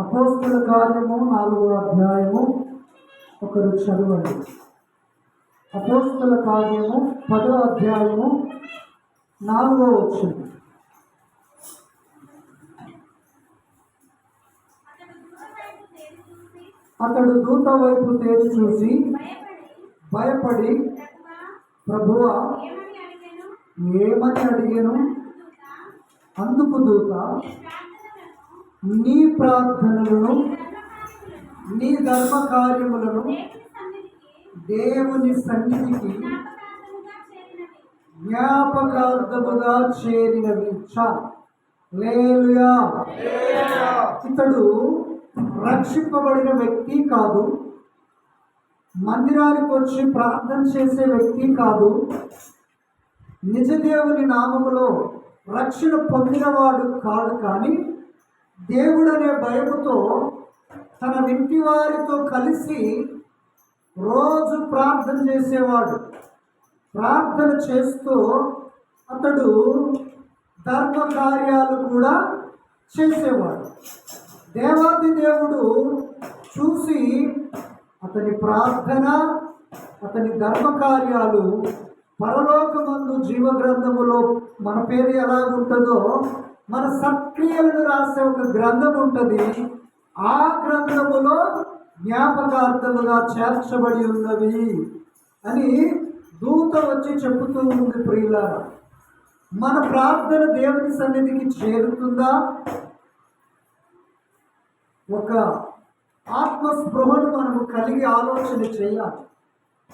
అపోస్తుల కార్యము నాలుగో అధ్యాయము ఒకరు చదవండి. అపోస్తుల కార్యము పదో అధ్యాయము నాలుగో వచ్చింది అతడు దూత వైపు తేరి చూసి భయపడి ప్రభువా ఏమని అడిగాను? అందుకు దూత నీ ప్రార్థనలను నీ ధర్మ కార్యములను దేవుని సన్నిధికి జ్ఞాపకార్థముగా చేరినవి. లేలుయా ఇతడు రక్షింపబడిన వ్యక్తి కాదు. మందిరానికి వచ్చి ప్రార్థన చేసే వ్యక్తి కాదు. నిజదేవుని నామములో రక్షణ పొందినవాడు కాదు కానీ దేవుడనే భయముతో తన ఇంటి వారితో కలిసి రోజు ప్రార్థన చేసేవాడు. ప్రార్థన చేస్తూ అతడు ధర్మ కార్యాలు కూడా చేసేవాడు. దేవాది దేవుడు చూసి అతని ప్రార్థన అతని ధర్మ కార్యాలు పరలోకమందు జీవగ్రంథములో మన పేరు ఎలా ఉంటుందో మన సత్క్రియలను రాసే ఒక గ్రంథం ఉంటుంది. ఆ గ్రంథములో జ్ఞాపకార్థముగా చేర్చబడి ఉన్నవి అని దూత వచ్చి చెబుతూ ఉంది ప్రియులారా. మన ప్రార్థన దేవుని సన్నిధికి చేరుతుందా? ఒక ఆత్మస్పృహను మనము కలిగి ఆలోచన చేయాలి.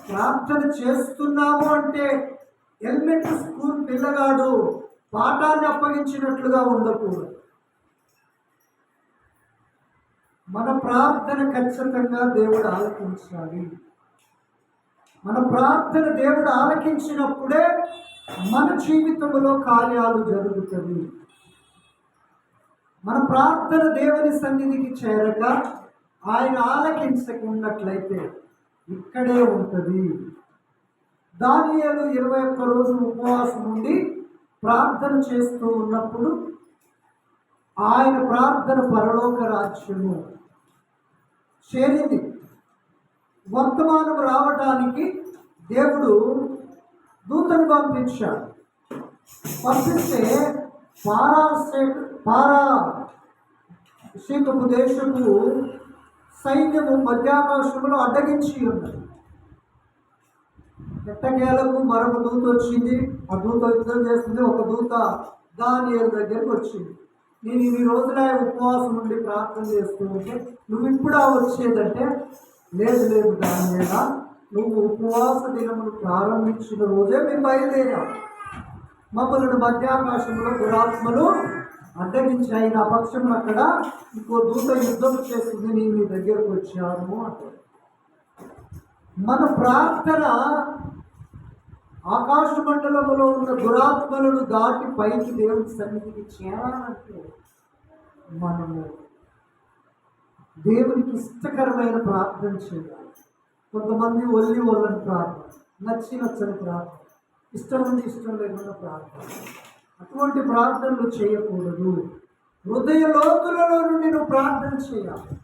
ప్రార్థన చేస్తున్నాము అంటే ఎలిమెంటరీ స్కూల్ పిల్లగాడు పాఠాన్ని అప్పగించినట్లుగా ఉండకూడదు. మన ప్రార్థన ఖచ్చితంగా దేవుడు ఆలకించాలి. మన ప్రార్థన దేవుడు ఆలకించినప్పుడే మన జీవితంలో కార్యాలు జరుగుతుంది మన ప్రార్థన దేవుని సన్నిధికి చేరక ఆయన ఆలకించకున్నట్లయితే ఇక్కడే ఉంటుంది. దానియాలు ఇరవై ఒక్క రోజు ఉపవాసం ఉండి ప్రార్థన చేస్తూ ఉన్నప్పుడు ఆయన ప్రార్థన పరలోక రాజ్యము చేరింది. వర్తమానం రావటానికి దేవుడు దూతను పంపించాడు. పంపిస్తే పారా స్టేట్ పారా శీతపు దేశము సైన్యము మధ్యాకాశంలో అడ్డగించి ఉన్నది. ఎట్టకేలకు మరొక దూత వచ్చింది. ఆ దూత యుద్ధం చేస్తుంది. ఒక దూత దాని దగ్గరికి వచ్చింది. నేను ఇన్ని రోజుల ఉపవాసం ఉండి ప్రార్థన చేస్తూ ఉంటే నువ్వు ఇప్పుడా వచ్చేదంటే లేదు లేదు దాని మీద నువ్వు ఉపవాస దినమును ప్రారంభించిన రోజే మేము బయలుదేరా. మమ్మల్ని మధ్యాకాశంలో దురాత్మలు అడ్డగించాయి. నా పక్షం అక్కడ ఇంకో దూత యుద్ధం చేస్తుంది. నేను మీ దగ్గరకు వచ్చాను అంటే మన ప్రార్థన ఆకాశ మండలంలో ఉన్న దురాత్మలను దాటి పైకి దేవుని సన్నిధికి చేరాలంటే మనము దేవునికి ఇష్టకరమైన ప్రార్థన చేయాలి. కొంతమంది ఒల్లి ఒల్లని ప్రార్థన నచ్చి నచ్చని ప్రార్థన ఇష్టం ఉంది ఇష్టం లేకుండా ప్రార్థన. అటువంటి ప్రార్థనలు చేయకూడదు. హృదయ లోతులలో నుండి నువ్వు ప్రార్థన చేయాలి.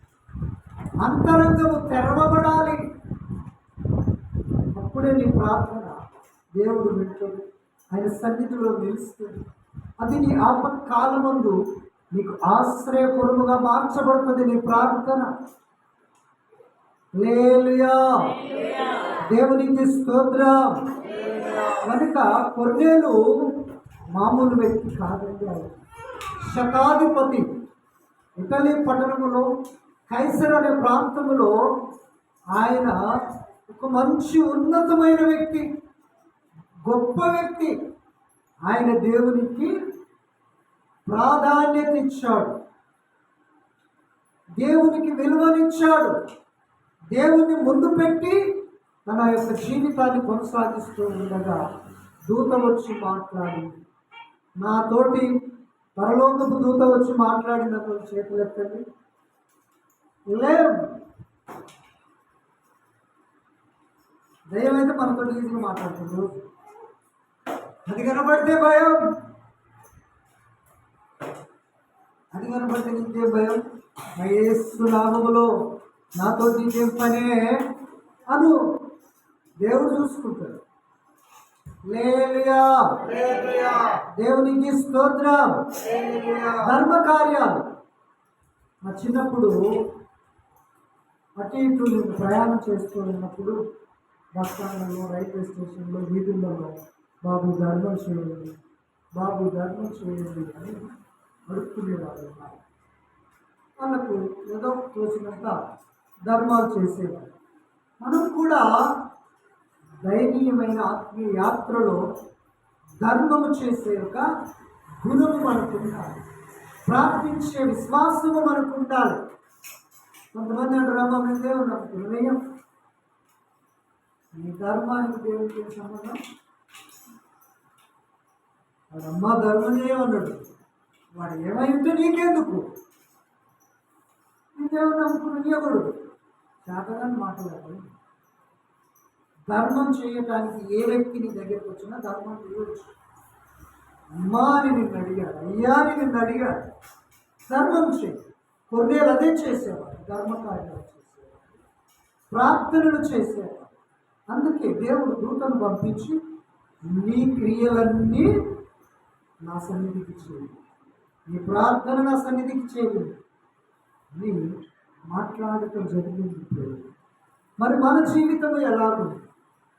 అంతరంగము తెరవబడాలి. అప్పుడే నీ ప్రార్థన దేవుడు వింటాడు ఆయన సన్నిధిలో నిలుస్తాడు. అది నీ ఆపత్కాలమందు నీకు ఆశ్రయపురముగా మార్చబడుతుంది నీ ప్రార్థన. లేలుయా దేవునికి స్తోత్రం. కనుక కొన్నేలు మామూలు వ్యక్తి కాదండి ఆయన. శతాధిపతి. ఇటలీ పట్టణములో కైసర్ అనే ప్రాంతములో ఆయన ఒక మంచి ఉన్నతమైన వ్యక్తి. గొప్ప వ్యక్తి. ఆయన దేవునికి ప్రాధాన్యత ఇచ్చాడు. దేవునికి విలువనిచ్చాడు. దేవుని ముందు పెట్టి తన యొక్క జీవితాన్ని కొనసాగిస్తూ ఉండగా దూత వచ్చి మాట్లాడి నాతోటి పరలోకపు దూత వచ్చి మాట్లాడినప్పుడు చేతులెత్తండి లేవు. దయ్యం మనతో ఈజీగా మాట్లాడుతుంది అది కనబడితే భయం. అది కనబడితే నీకేం భయం. నా యేసు నామములో నాతో నీకేం పనే అను. దేవుడు చూసుకుంటాడు. దేవునికి స్తోత్రం. ధర్మ కార్యాలు మా చిన్నప్పుడు అటు ఇటు నేను ప్రయాణం చేస్తూ ఉన్నప్పుడు బస్ స్టాండ్లలో రైల్వే స్టేషన్లో వీధులలో బాబు ధర్మం చేయండి. బాబు ధర్మం చేయండి అని అడుక్కునేవారు. ఉన్నారు. వాళ్ళకు ఏదో తోచినంత ధర్మాలు చేసేవారు. మనం కూడా దయనీయమైన ఆత్మీయ యాత్రలో ధర్మము చేసే ఒక గుణము మనకు ఉండాలి. ప్రార్థించే విశ్వాసము మనకు ఉండాలి. కొంతమంది అంటారు అమ్మ మేము దేవుడు నమ్ముతున్నాం ఈ ధర్మానికి దేవుడికి సంబంధం? వాడు అమ్మ ధర్మం చేయమన్నాడు వాడు ఏమైందో నీకెందుకు? నీ దేవుడు నమ్ముకున్న నీయకుడు మాట్లాడాలి ధర్మం చేయటానికి ఏ వ్యక్తిని దగ్గరికి వచ్చినా ధర్మం చేయవచ్చు. అమ్మా అని నిన్ను అడిగాడు. అయ్యా అని నిన్ను అడిగాడు. ధర్మం చేయి. కొన్నేళ్ళు అదే చేసేవాడు. ధర్మకార్యాలు చేసేవాడు. ప్రార్థనలు చేసేవాడు. అందుకే దేవుడు దూతను పంపించి నీ క్రియలన్నీ నా సన్నిధికి చేయి నీ ప్రార్థన నా సన్నిధికి చేయి అని మాట్లాడటం జరిగింది ఇప్పుడు. మరి మన జీవితం ఎలాగుంది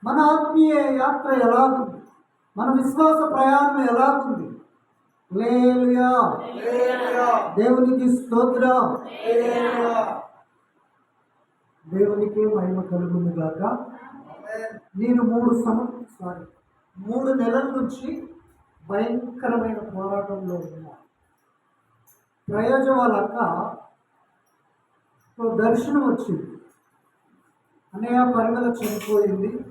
మన ఆత్మీయ యాత్ర ఎలాగుంది మన విశ్వాస ప్రయాణం ఎలాగుంది? లేలుయా దేవునికి స్తోత్రం. దేవునికి మహిమ కలుగును గాక. నేను మూడు సమ సారీ మూడు నెలల నుంచి భయంకరమైన పోరాటంలో ఉన్నా. ప్రయోజనం దర్శనం వచ్చింది. అన్నయ్య పరిమళ చనిపోయింది.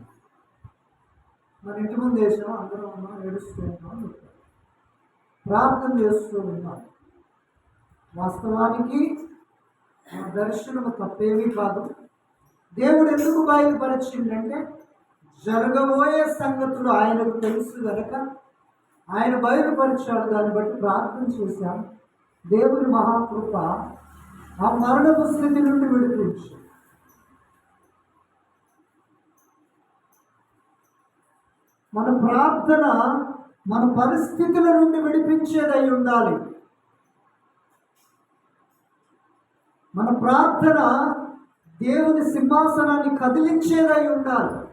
మన ఇంటి ముందు వేసాం అందరం ఉన్నాం ఏడుస్తూ ఉన్నాం ప్రార్థన చేస్తూ ఉన్నాం. వాస్తవానికి ఆ దర్శనం తప్పేమీ కాదు. దేవుడు ఎందుకు బయలుపరిచిందంటే జరగబోయే సంగతులు ఆయనకు తెలుసు కనుక ఆయన బయలుపరిచాడు. దాన్ని బట్టి ప్రార్థన చేశాం. దేవుని మహాకృప ఆ మరణపు స్థితి నుండి విడిపించు. మన ప్రార్థన మన పరిస్థితుల నుండి విడిపించేదై ఉండాలి. మన ప్రార్థన దేవుని సింహాసనాన్ని కదిలించేదై ఉండాలి.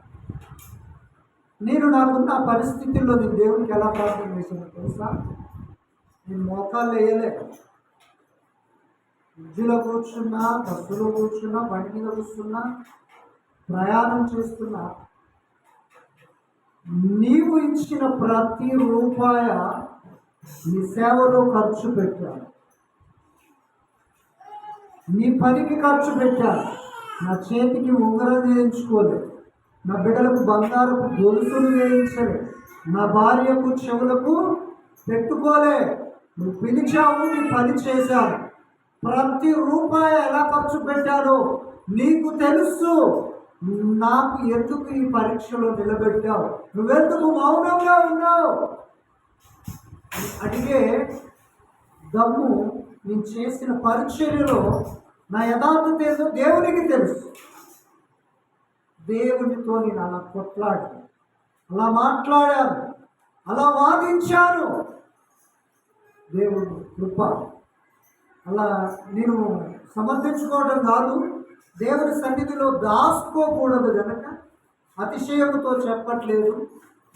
నేను నాకున్న పరిస్థితుల్లో నేను దేవునికి ఎలా ప్రార్థన చేశాను తెలుసా? నేను మోకాళ్ళు వేయలే. విద్యలో కూర్చున్నా బస్సులో కూర్చున్నా బండి మీద కూర్చున్నా ప్రయాణం చేస్తున్నా. నీవు ఇచ్చిన ప్రతి రూపాయ నీ సేవలో ఖర్చు పెట్టాను. నీ పనికి ఖర్చు పెట్టాను. నా చేతికి ఉంగరం చేయించుకోలేదు. నా బిడ్డలకు బంగారపు గొలుసులు వేయించలే. నా భార్యకు చెవులకు పెట్టుకోలే. నువ్వు పిలిచావు నీ పని చేశావు ప్రతి రూపాయి ఎలా ఖర్చు పెట్టాడో నీకు తెలుసు. నాకు ఎందుకు ఈ పరీక్షలో నిలబెట్టావు? నువ్వెందుకు మౌనంగా ఉన్నావు? అడిగే దమ్ము నేను చేసిన పరిచర్యలో నా యథార్థత ఏదో దేవునికి తెలుసు. దేవునితో నేను అలా కొట్లాడాను. అలా మాట్లాడాను. అలా వాదించాను. దేవుడు కృప. అలా నేను సమర్థించుకోవడం కాదు. దేవుని సన్నిధిలో దాచుకోకూడదు కనుక అతిశయముతో చెప్పట్లేదు.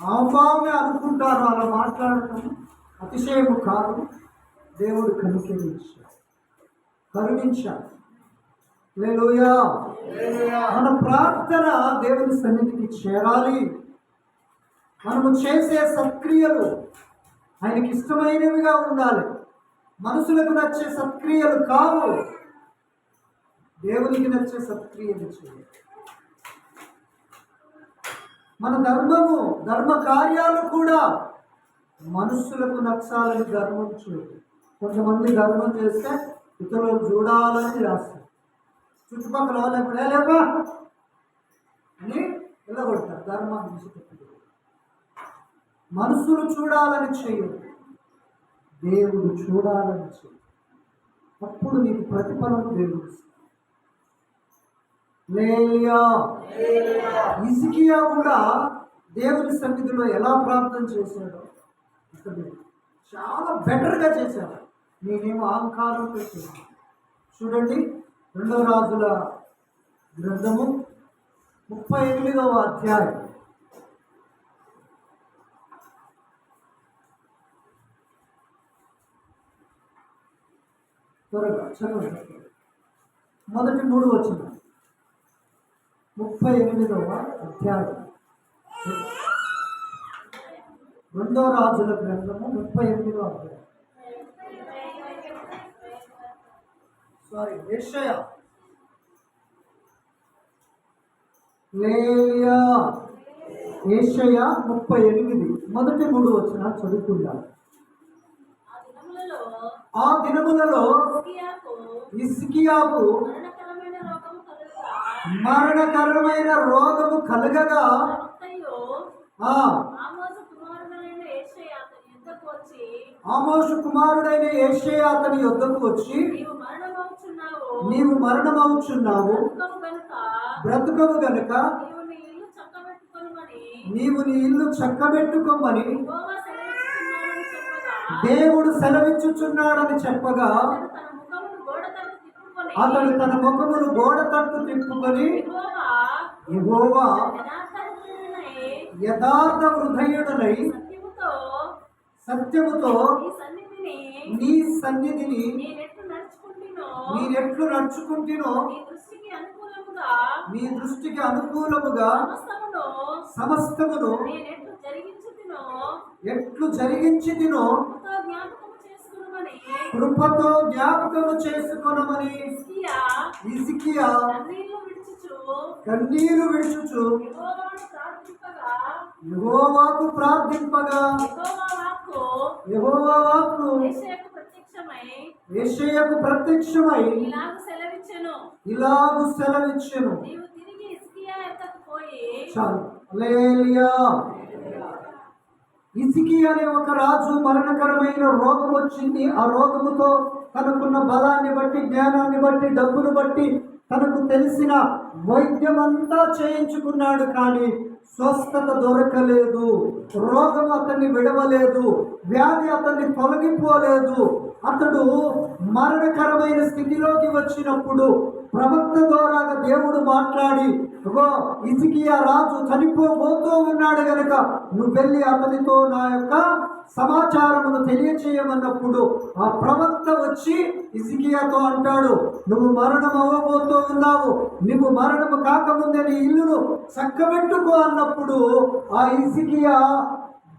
అవమానమే అనుకుంటారు అలా మాట్లాడటం అతిశయము కాదు. దేవుడు కనుకరించాడు. కరుణించాడు. మన ప్రార్థన దేవుని సన్నిధికి చేరాలి. మనము చేసే సత్క్రియలు ఆయనకి ఇష్టమైనవిగా ఉండాలి. మనసులకు నచ్చే సత్క్రియలు కావు. దేవునికి నచ్చే సత్క్రియలు చేయాలి మన ధర్మము ధర్మ కార్యాలు కూడా మనుషులకు నచ్చాలని ధర్మం చేయదు కొంతమంది ధర్మం చేస్తే ఇతరులు చూడాలని రాస్తారు. చుట్టుపక్కల వాళ్ళకు లేవా? అని వెళ్ళగొడతారు. ధర్మాన్ని విడిచిపెట్టి మనుషులు చూడాలని చేయదు దేవుడు చూడాలని చేయదు అప్పుడు నీకు ప్రతిఫలం దేవుడు ఇస్తాడు. కూడా దేవుని సన్నిధిలో ఎలా ప్రార్థన చేశాడో చాలా బెటర్గా చేశాడు. నేనేమో అహంకారంతో చేశాను చూడండి. రెండవ రాజుల గ్రంథము ముప్పై ఎనిమిదవ అధ్యాయం. త్వరగా చదవండి. మొదటి మూడు వచ్చిన ముప్పై ఎనిమిదవ అధ్యాయం. రెండో రాజుల గ్రంథము ముప్పై ఎనిమిదవ అధ్యాయం. సారీ ఏషయ? లేలియా ఏషయ ముప్పై ఎనిమిది. మొదటి మూడు వచ్చిన చదువుకుందాం. ఆ దినములలో ఇస్కియాకు మరణకరమైన రోగము కలగగా ప్రవక్తయు ఆమోసు కుమారుడైన యేషయా అతని యుద్ధకు వచ్చి ఆమోషు కుమారుడైన ఏషయ అతని యొద్దకు వచ్చి నీవు మరణమవుచున్నావు. నీవు మరణమవుచున్నావు బ్రతుకవు గనుక నీవు నీ ఇల్లు చక్కబెట్టుకోమని దేవుడు సెలవిచ్చుచున్నాడని చెప్పగా అతడు తన ముఖమును గోడ తట్టు తిప్పుకొని యథార్థహృదయుడై యథార్థ హృదయుడనై సత్యముతో నీ సన్నిధిని నడుచుకుంటున్నో మీరెట్లు నడుచుకుంటునో మీ దృష్టికి అనుకూలముగా సమస్తమును ఎట్లు జరిగించి తినో కృపతో జ్ఞాపకము చేసుకొనమని ఇసికియా కన్నీరు విడుచుచు యెహోవాకు ప్రార్థింపగా యెహోవా వాక్కు యెహోవా వాక్కు యేషయాకు ప్రత్యక్షమై ఏషయ్యకు ప్రత్యక్షమై ఇలాగ సెలవిచ్చెను. ఇలాగు సెలవిచ్చెను. నీవు తిరిగి హిజ్కియా పోయి హల్లెలూయా ఇసికి అనే ఒక రాజు మరణకరమైన రోగం వచ్చింది. ఆ రోగముతో తనకున్న బలాన్ని బట్టి జ్ఞానాన్ని బట్టి డబ్బును బట్టి తనకు తెలిసిన వైద్యమంతా చేయించుకున్నాడు కానీ స్వస్థత దొరకలేదు. రోగం అతన్ని విడవలేదు. వ్యాధి అతన్ని తొలగిపోలేదు. అతడు మరణకరమైన స్థితిలోకి వచ్చినప్పుడు ప్రవక్త ద్వారా దేవుడు మాట్లాడి "ఇగో ఇజికియా రాజు చనిపోబోతూ ఉన్నాడు గనక నువ్వు వెళ్ళి అతనితో నా యొక్క సమాచారమును తెలియచేయమన్నప్పుడు ఆ ప్రవక్త వచ్చి ఇజికియాతో అంటాడు నువ్వు మరణం అవ్వబోతూ ఉన్నావు నువ్వు మరణము కాకముందే నీ ఇల్లును చక్కబెట్టుకో అన్నప్పుడు ఆ ఇసికియా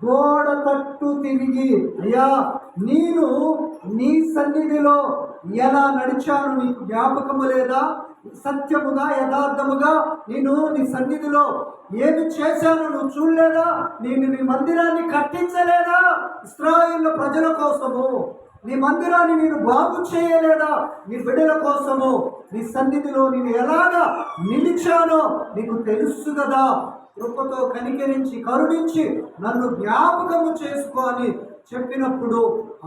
గోడ తట్టు తిరిగి అయ్యా నేను నీ సన్నిధిలో ఎలా నడిచాను నీకు జ్ఞాపకము లేదా? సత్యముగా యథార్థముగా నేను నీ సన్నిధిలో ఏమి చేశాను నువ్వు చూడలేదా? నేను నీ మందిరాన్ని కట్టించలేదా? ఇస్రాయిల్ ప్రజల కోసము. నీ మందిరాన్ని నేను బాగు చేయలేదా? నీ బిడ్డల కోసము నీ సన్నిధిలో నేను ఎలాగా నిలిచానో నీకు తెలుసు కదా. కృపతో కనికరించి కరుణించి నన్ను జ్ఞాపకము చేసుకో అని చెప్పినప్పుడు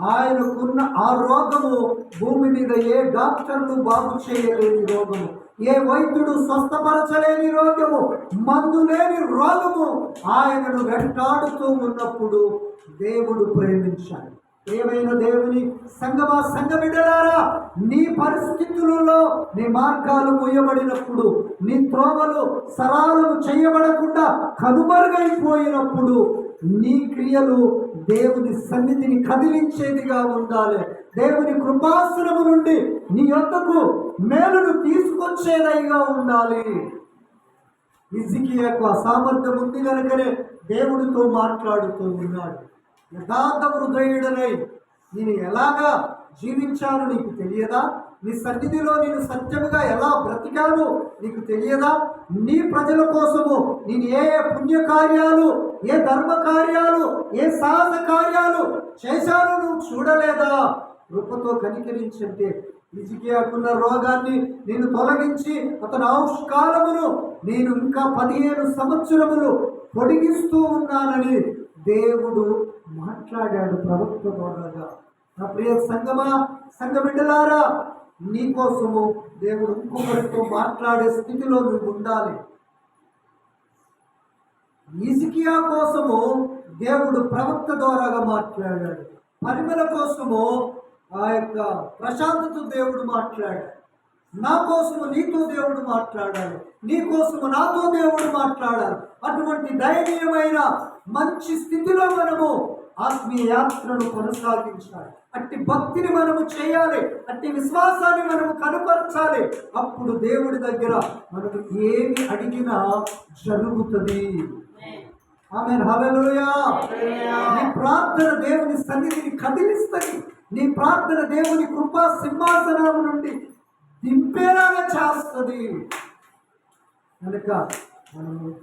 ఆయనకున్న ఆ రోగము భూమి మీద ఏ డాక్టర్లు బాగు చేయలేని రోగము ఏ వైద్యుడు స్వస్థపరచలేని రోగము మందు లేని రోగము ఆయనను వెంటాడుతూ ఉన్నప్పుడు దేవుడు ప్రేమించాడు. ఏమైనా దేవుని సంగమా సంగమిడలారా నీ పరిస్థితులలో నీ మార్గాలు మూయబడినప్పుడు నీ త్రోవలు సరాలము చేయబడకుండా కనుమరుగైపోయినప్పుడు నీ క్రియలు దేవుని సన్నిధిని కదిలించేదిగా ఉండాలి. దేవుని కృపాసనము నుండి నీ యొక్కకు మేలును తీసుకొచ్చేదైగా ఉండాలి. ఇజికి యొక్క సామర్థ్యం ఉంది కనుకనే దేవుడితో మాట్లాడుతూ ఉన్నాడు. యథార్థ హృదయుడనై నేను ఎలాగా జీవించాను నీకు తెలియదా? నీ సన్నిధిలో నేను సత్యముగా ఎలా బ్రతికాను నీకు తెలియదా? నీ ప్రజల కోసము నేను ఏ ఏ పుణ్యకార్యాలు ఏ ధర్మ కార్యాలు ఏ సాహస కార్యాలు చేశాను నువ్వు చూడలేదా? కృపతో కనికరించంటే ఇజికియాకున్న రోగాన్ని నేను తొలగించి అతని ఆయుష్కాలమును నేను ఇంకా పదిహేను సంవత్సరములు పొడిగిస్తూ ఉన్నానని దేవుడు మాట్లాడాడు ప్రవక్త ద్వారాగా నా ప్రియ సంగమా సంగమిడ్డలారా నీకోసము దేవుడు ఇంకొకరితో మాట్లాడే స్థితిలో నువ్వు ఉండాలి. ఇసికియా కోసము దేవుడు ప్రవక్త ద్వారాగా మాట్లాడాడు. పరిమళ కోసము ఆ యొక్క ప్రశాంతతో దేవుడు మాట్లాడాడు. నా కోసము నీతో దేవుడు మాట్లాడాడు. నీ కోసము నాతో దేవుడు మాట్లాడాడు. అటువంటి దయనీయమైన మంచి స్థితిలో మనము ఆత్మీయ యాత్రను కొనసాగించాలి. అట్టి భక్తిని మనము చేయాలి. అట్టి విశ్వాసాన్ని మనము కనపరచాలి. అప్పుడు దేవుడి దగ్గర మనకు ఏమి అడిగినా జరుగుతుంది. ఆమె హల్లెలూయా. నీ ప్రార్థన దేవుని సన్నిధిని కదిలిస్తుంది. నీ ప్రార్థన దేవుని కృపా సింహాసనం నుండి దింపేలాగా చేస్తుంది. కనుక మనము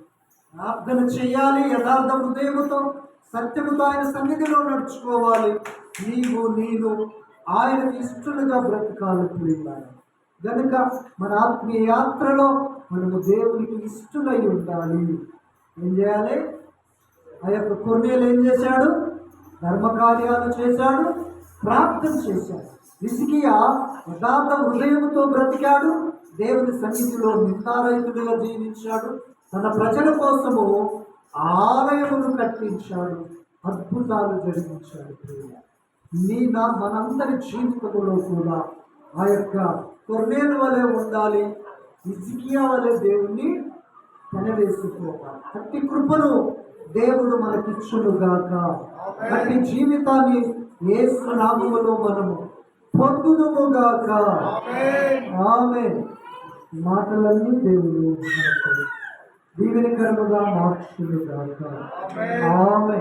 ప్రార్థన చేయాలి యథార్థ హృదయముతో సత్యముతో ఆయన సన్నిధిలో నడుచుకోవాలి. నీవు నేను ఆయన ఇష్టలుగా బ్రతకాలి ప్రియులారా. గనుక మన ఆత్మీయ యాత్రలో మనము దేవునికి ఇష్టలై ఉండాలి. ఏం చేయాలి? ఆ యొక్క కొన్నేలు ఏం చేశాడు? ధర్మకార్యాలు చేశాడు ప్రార్థన చేశాడు. ఇసికియా యథార్థ హృదయముతో బ్రతికాడు దేవుని సన్నిధిలో నిందారహితుడిగా జీవించాడు. తన ప్రజల కోసము ఆలయమును కట్టించాడు అద్భుతాలు జరిగించాడు ప్రియులారా. నీ నా మనందరి జీవితంలో కూడా ఆ యొక్క కొన్నేలు వలె ఉండాలి ఇసికియా వలె దేవుణ్ణి పెనవేసుకోవాలి అట్టి కృపను దేవుడు మనకిచ్చును గాక అట్టి జీవితాన్ని యేసు నామములో మనము పొందుదుము గాక ఆమె మాటలన్నీ దేవుడు మనకు దీవెనకరముగా మార్చును గాక ఆమె